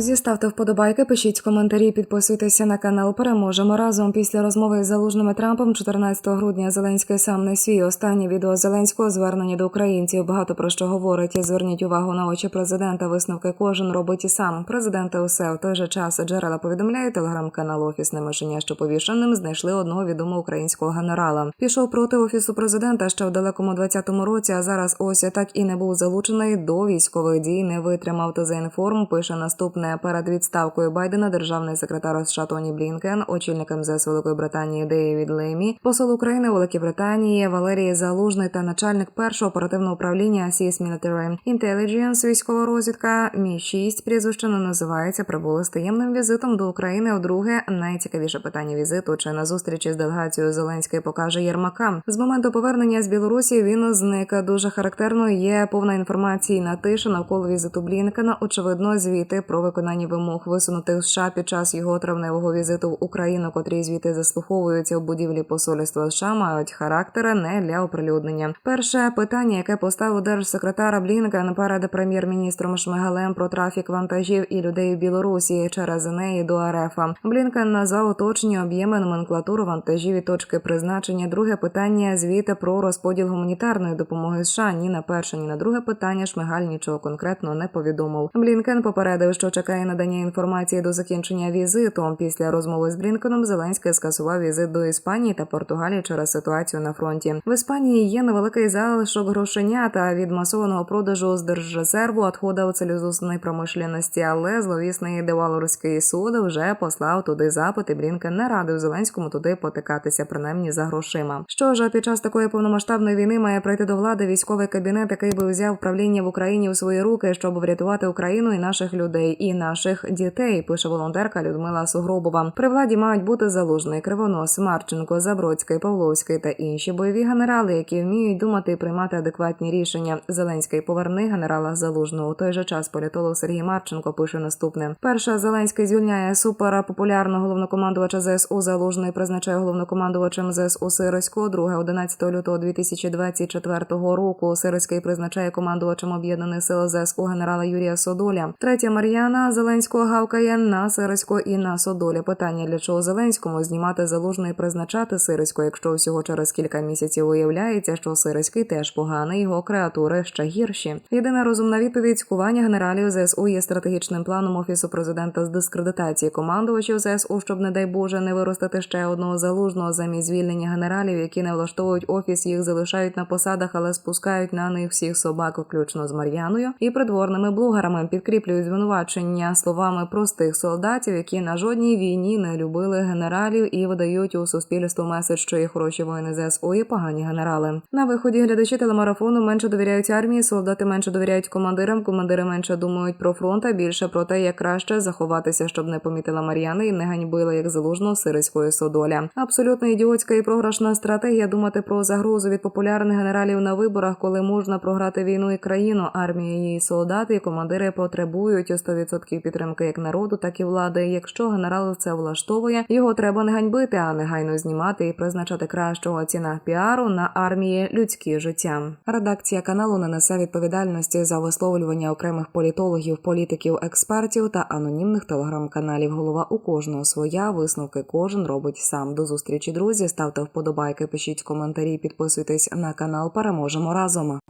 друзі, ставте вподобайки, пишіть коментарі, підписуйтеся на канал. Переможемо разом. Після розмови з залужним і Трампом 14 грудня Зеленський сам не свій. Останнє відео Зеленського звернення до українців. Багато про що говорить. Зверніть увагу на очі президента. Висновки кожен робить і сам. Президента усе в той же час джерела повідомляють телеграм-канал Офісне мишеня, що повішеним знайшли одного відомого українського генерала. Пішов проти офісу президента ще в далекому 20-му році. А зараз ось так і не був залучений до військових дій. Не витримав та за інформ. Пише наступне перед відставкою Байдена. Державний секретар США Тоні Блінкен, очільник МЗС Великої Британії Дейвід Лемі, посол України у Великій Британії Валерій Залужний та начальник першого оперативного управління CIS Military Intelligence військова розвідка Мі 6 прізвище не називається. Прибули з таємним візитом до України. Друге найцікавіше питання візиту чи на зустрічі з делегацією Зеленський покаже Єрмака. З моменту повернення з Білорусі він зник. Дуже характерною є повна інформаційна тиша навколо візиту Блінкена. Очевидно, звіти про виконання вимог висунутих США під час його травневого візиту в Україну, котрі звіти заслуховуються в будівлі посольства США, мають характер не для оприлюднення. Перше питання, яке поставив держсекретар Блінкен перед прем'єр-міністром Шмигалем про трафік вантажів і людей в Білорусі через неї до РФ. Блінкен назвав уточні об'єми номенклатуру вантажів і точки призначення. Друге питання звіти про розподіл гуманітарної допомоги США. Ні на перше, ні на друге питання Шмигаль нічого конкретно не повідомив. Блінкен попередив, що чекає надання інформації до закінчення візиту. Після розмови з Блінкеном Зеленський скасував візит до Іспанії та Португалії через ситуацію на фронті. В Іспанії є невеликий залишок грошенята від масованого продажу з держрезерву відходів целюзусної промишленості, але зловісний девалорський суд вже послав туди запит, і Блінкен не радив Зеленському туди потикатися, принаймні за грошима. Що ж під час такої повномасштабної війни має прийти до влади військовий кабінет, який би взяв правління в Україні у свої руки, щоб врятувати Україну і наших людей, і наших дітей. Пише волонтерка Людмила Сугробова. При владі мають бути залужний Кривонос, Марченко, Забродський, Павловський та інші бойові генерали, які вміють думати і приймати адекватні рішення. Зеленський поверни генерала залужного. У той же час політолог Сергій Марченко пише наступне: перша Зеленський звільняє суперпопулярного головнокомандувача ЗСУ залужний призначає головнокомандувачем ЗСУ Сироського. Друге 11 лютого 2024 року. Сироський призначає командувачем об'єднаних сил ЗСУ генерала Юрія Содоля. Третя Мар'яна Зеленського гавкає на Сироського і на Содоля. Питання для чого Зеленському знімати залужний і призначати Сироського, якщо всього через кілька місяців виявляється, що Сироський теж поганий, його креатури ще гірші. Єдина розумна відповідь цькування генералів ЗСУ є стратегічним планом офісу президента з дискредитації командувачів ЗСУ, щоб, не дай Боже, не виростити ще одного залужного замість звільнення генералів, які не влаштовують офіс, їх залишають на посадах, але спускають на них всіх собак, включно з Мар'яною, і придворними блогерами підкріплюють звинувачення словами простих солдатів, які на жодній війні не любили генералів і видають у суспільство меседж, що є хороші воїни ЗСУ і погані генерали. На виході глядачі телемарафону менше довіряють армії, солдати менше довіряють командирам, командири менше думають про фронт, а більше про те, як краще заховатися, щоб не помітила Мар'яни і не ганьбила як залужного сирийської содоля. Абсолютно ідіотська і програшна стратегія думати про загрозу від популярних генералів на виборах, коли можна програти війну і країну. Армія її солдати і командири потребують 100% підтримки як народу, так і влади. Якщо генерал це влаштовує, його треба не ганьбити, а негайно знімати і призначати кращого ціна піару на армії людські життя. Редакція каналу не несе відповідальності за висловлювання окремих політологів, політиків, експертів та анонімних телеграм-каналів. Голова у кожного своя висновки кожен робить сам. До зустрічі, друзі. Ставте вподобайки, пишіть коментарі, підписуйтесь на канал. Переможемо разом.